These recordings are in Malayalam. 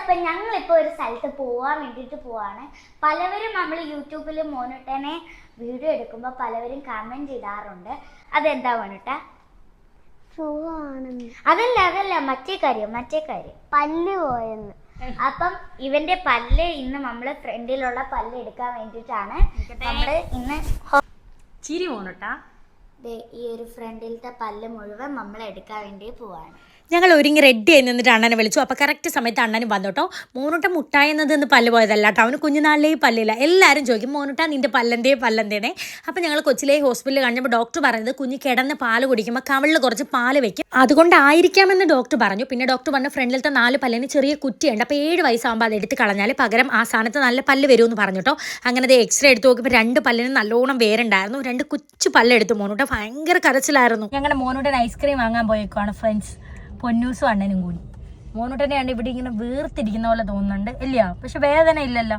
അപ്പൊ ഞങ്ങൾ ഇപ്പൊ ഒരു സ്ഥലത്ത് പോവാൻ വേണ്ടിട്ട് പോവാണ്. പലവരും നമ്മൾ യൂട്യൂബിൽ മോനുട്ടനെ വീഡിയോ എടുക്കുമ്പോൾ പലവരും കമന്റ് ഇടാറുണ്ട്. അതെന്താ മോനുട്ട? അതല്ല അതല്ല മറ്റേ കാര്യം മറ്റേ കാര്യം. പല്ല് പോയെന്ന്. അപ്പം ഇവന്റെ പല്ല് ഇന്ന് നമ്മൾ ഫ്രണ്ടിലുള്ള പല്ല് എടുക്കാൻ വേണ്ടിട്ടാണ് നമ്മൾ ഇന്ന് ചിരി പോണട്ടാ ദേ ഈ ഒരു ഫ്രണ്ടിലത്തെ പല്ല് മുഴുവൻ നമ്മൾ എടുക്കാൻ വേണ്ടി പോവാണ്. ഞങ്ങൾ ഒരുങ്ങി റെഡി ആയി നിന്നിട്ട് അണ്ണനെ വിളിച്ചു. അപ്പോൾ കറക്റ്റ് സമയത്ത് അണ്ണനും വന്നു കേട്ടോ മോനുട്ട മുട്ടായെന്നത് എന്ന് പല്ല് പോയതല്ല കേട്ടോ അവന് കുഞ്ഞുനാളിലേ പല്ലില്ല. എല്ലാവരും ചോദിക്കും മോനോട്ട നിന്റെ പല്ലന്തേ പല്ലന്തേനെ അപ്പോൾ ഞങ്ങൾ കൊച്ചിലെ ഹോസ്പിറ്റലിൽ കഴിഞ്ഞപ്പോൾ ഡോക്ടർ പറഞ്ഞത് കുഞ്ഞ് കിടന്ന് പാൽ കുടിക്കുമ്പോൾ കവിളിൽ കുറച്ച് പാൽ വെക്കും. അതുകൊണ്ടായിരിക്കാമെന്ന് ഡോക്ടർ പറഞ്ഞു. പിന്നെ ഡോക്ടർ പറഞ്ഞ ഫ്രണ്ടിലത്തെ നാല് പല്ലിന് ചെറിയ കുറ്റിയുണ്ട്. അപ്പോൾ ഏഴ് വയസ്സാകുമ്പോൾ അത് എടുത്ത് കളഞ്ഞാൽ പകരം ആ സ്ഥാനത്ത് നല്ല പല്ല് വരുമെന്ന് പറഞ്ഞു കേട്ടോ അങ്ങനെ അത് എക്സ്റേ എടുത്ത് നോക്കിയപ്പോൾ രണ്ട് പല്ലിന് നല്ലോണം വേരുണ്ടായിരുന്നു. രണ്ട് കൊച്ചു പല്ലെടുത്ത് മോനോട്ട. ഭയങ്കര കരച്ചിലായിരുന്നു. ഞങ്ങളുടെ മോനൂട്ടൻ ഐസ്ക്രീം വാങ്ങാൻ പോയേക്കുവാണ് ഫ്രണ്ട്സ് പൊന്നൂസും അണ്ണനും കൂടി. മോനൂട്ടനെയാണ് ഇവിടെ ഇങ്ങനെ വീർത്തിരിക്കുന്ന പോലെ തോന്നുന്നുണ്ട്. ഇല്ല പക്ഷെ വേദന ഇല്ലല്ലോ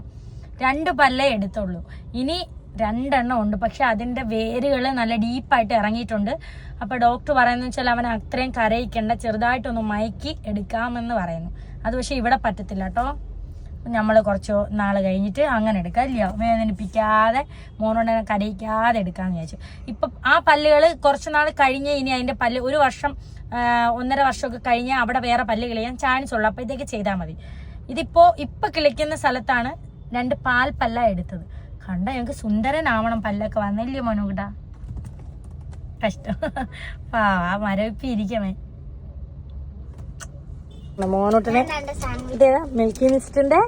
രണ്ട് പല്ലേ എടുത്തുള്ളൂ. ഇനി രണ്ടെണ്ണം ഉണ്ട്. പക്ഷെ അതിന്റെ വേരുകൾ നല്ല ഡീപ്പായിട്ട് ഇറങ്ങിയിട്ടുണ്ട്. അപ്പോൾ ഡോക്ടർ പറയുന്നത് വെച്ചാൽ അവൻ അത്രയും കരയിക്കേണ്ട ചെറുതായിട്ടൊന്ന് മയക്കി എടുക്കാമെന്ന് പറയുന്നു. അത് പക്ഷേ ഇവിടെ പറ്റത്തില്ല കേട്ടോ. നമ്മൾ കുറച്ച് നാൾ കഴിഞ്ഞിട്ട് അങ്ങനെ എടുക്കാം ഇല്ല വേദനിപ്പിക്കാതെ മോനോടനെ കരയിക്കാതെ എടുക്കാമെന്ന് വിചാരിച്ചു. ഇപ്പം ആ പല്ലുകൾ കുറച്ച് നാൾ കഴിഞ്ഞ് ഇനി അതിന്റെ പല്ല് ഒരു വർഷം ഒന്നര വർഷമൊക്കെ കഴിഞ്ഞ് അവിടെ വേറെ പല്ല് കിളിയാൻ ചാൻസ് ഉള്ളു. അപ്പോൾ ഇതൊക്കെ ചെയ്താൽ മതി. ഇതിപ്പോൾ ഇപ്പം കിളിക്കുന്ന സ്ഥലത്താണ് രണ്ട് പാൽ പല്ല എടുത്തത്. കണ്ട ഞങ്ങൾക്ക് സുന്ദരനാവണം പല്ലൊക്കെ വന്നില്ലേ മോനുകിട്ടാ കഷ്ടം. പാ മരവിപ്പി ഇരിക്കമേ മോനോട്ടനെ ഇതേതാ മിൽക്കി മിസ്റ്റിന്റെ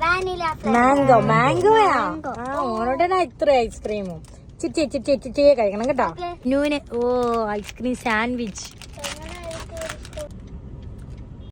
വാനില മാംഗോ മാംഗോയാ? ആ ഓണോട്ടനാ ഇത്ര ഐസ്ക്രീമും. ചിറ്റി ചിറ്റി ചിറ്റിയെ കഴിക്കണം കേട്ടോ. നൂന് ഓ ഐസ്ക്രീം സാൻഡ്വിച്ച്.